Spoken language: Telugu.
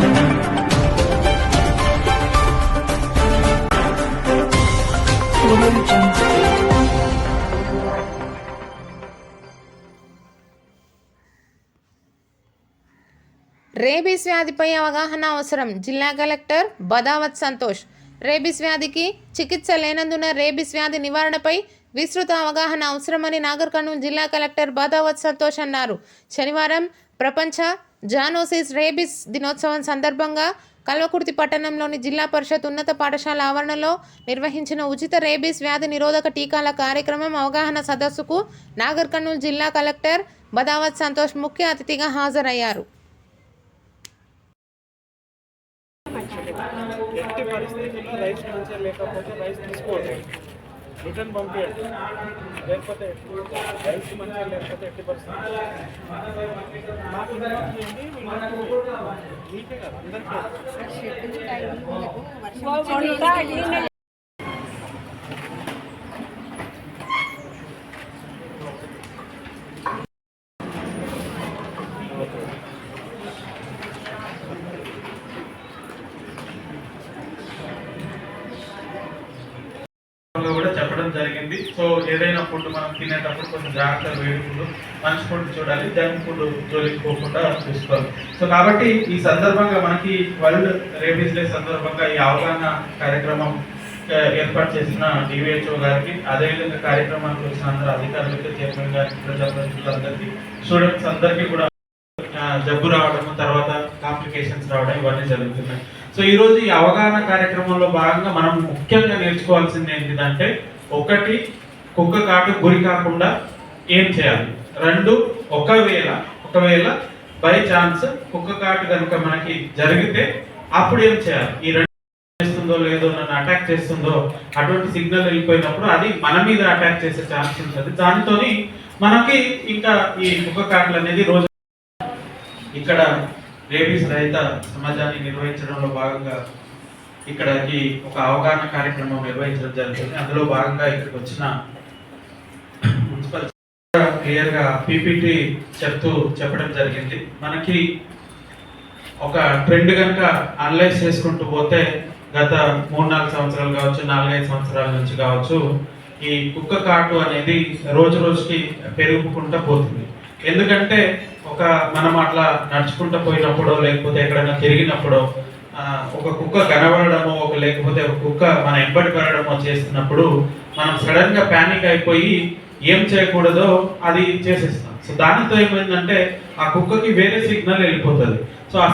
రేబీస్ వ్యాధిపై అవగాహన అవసరం. జిల్లా కలెక్టర్ బదావత్ సంతోష్. రేబీస్ వ్యాధికి చికిత్స లేనందున రేబీస్ వ్యాధి నివారణపై విస్తృత అవగాహన అవసరమని నాగర్ కర్నూలు జిల్లా కలెక్టర్ బదావత్ సంతోష్ అన్నారు. శనివారం ప్రపంచ జానోసిస్ రేబీస్ దినోత్సవం సందర్భంగా కల్వకుర్తి పట్టణంలోని జిల్లా పరిషత్ ఉన్నత పాఠశాల ఆవరణలో నిర్వహించిన ఉచిత రేబీస్ వ్యాధి నిరోధక టీకాల కార్యక్రమం అవగాహన సదస్సుకు నాగర్ కర్నూలు జిల్లా కలెక్టర్ బదావత్ సంతోష్ ముఖ్య అతిథిగా హాజరయ్యారు. ఎట్టి పరిస్థితుల్లో రైస్ మంచిగా లేకపోతే రైస్ తీసుకోండి రిటర్న్ పంపించండి లేకపోతే రైస్ మంచిగా లేకపోతే ఎట్టి పరిస్థితుల్లో మాకు ఇంతమంది ఉంది, వీళ్ళకు మీకే కదా అందరికీ లో కూడా చెప్పడం జరిగింది. సో ఏదైనా ఫుడ్ మనం తినేటప్పుడు కొంచెం జాగ్రత్తగా వేడి ఫుడ్ మంచి ఫుడ్ చూడాలి జంక్ ఫుడ్ జోలికి పోకుండా చూసుకోవాలి. సో కాబట్టి ఈ సందర్భంగా మనకి వరల్డ్ రేబీస్ డే సందర్భంగా ఈ అవగాహన కార్యక్రమం ఏర్పాటు చేసిన డివిహెచ్ఓ గారికి అదేవిధంగా కార్యక్రమానికి వచ్చిన అందరు అధికారులకి చైర్మన్ గారికి ప్రజాప్రతినిధులందరికీ స్టూడెంట్స్ అందరికీ కూడా జబ్బు రావడం తర్వాత కాంప్లికేషన్స్ రావడం ఇవన్నీ జరుగుతున్నాయి. సో ఈ రోజు ఈ అవగాహన కార్యక్రమంలో భాగంగా మనం ముఖ్యంగా నేర్చుకోవాల్సింది ఏంటిదంటే ఒకటి కుక్క కాటు గురి కాకుండా ఏం చేయాలి? రెండు ఒకవేళ ఒకవేళ బై ఛాన్స్ కుక్క కాటు కనుక మనకి జరిగితే అప్పుడు ఏం చేయాలి? ఈ రెండు చేస్తుందో లేదో నన్ను అటాక్ చేస్తుందో అటువంటి సిగ్నల్ వెళ్ళిపోయినప్పుడు అది మన మీద అటాక్ చేసే ఛాన్స్ ఉంటుంది. దాంతో మనకి ఇంకా ఈ కుక్క కాట్లు అనేది రోజు ఇక్కడ రేబీస్ రహిత సమాజాన్ని నిర్వహించడంలో భాగంగా ఇక్కడికి ఒక అవగాహన కార్యక్రమం నిర్వహించడం జరుగుతుంది. అందులో భాగంగా ఇక్కడికి వచ్చిన మున్సిపల్ క్లియర్గా పీపీటీ చెప్తూ చెప్పడం జరిగింది. మనకి ఒక ట్రెండ్ కనుక అనలైజ్ చేసుకుంటూ పోతే గత మూడు నాలుగు సంవత్సరాలు కావచ్చు నాలుగైదు సంవత్సరాల నుంచి కావచ్చు ఈ కుక్క కాటు అనేది రోజు రోజుకి పెరుగుకుంటూ పోతుంది. ఎందుకంటే ఒక మనం అట్లా నడుచుకుంటూ పోయినప్పుడో లేకపోతే ఎక్కడైనా తిరిగినప్పుడో ఒక కుక్క కనబడడమో ఒక లేకపోతే ఒక కుక్క మన ఎంబడి పడడమో చేస్తున్నప్పుడు మనం సడన్గా ప్యానిక్ అయిపోయి ఏం చేయకూడదో అది చేసేస్తాం. సో దానితో ఏమైందంటే ఆ కుక్కకి వేరే సిగ్నల్ వెళ్ళిపోతుంది. సో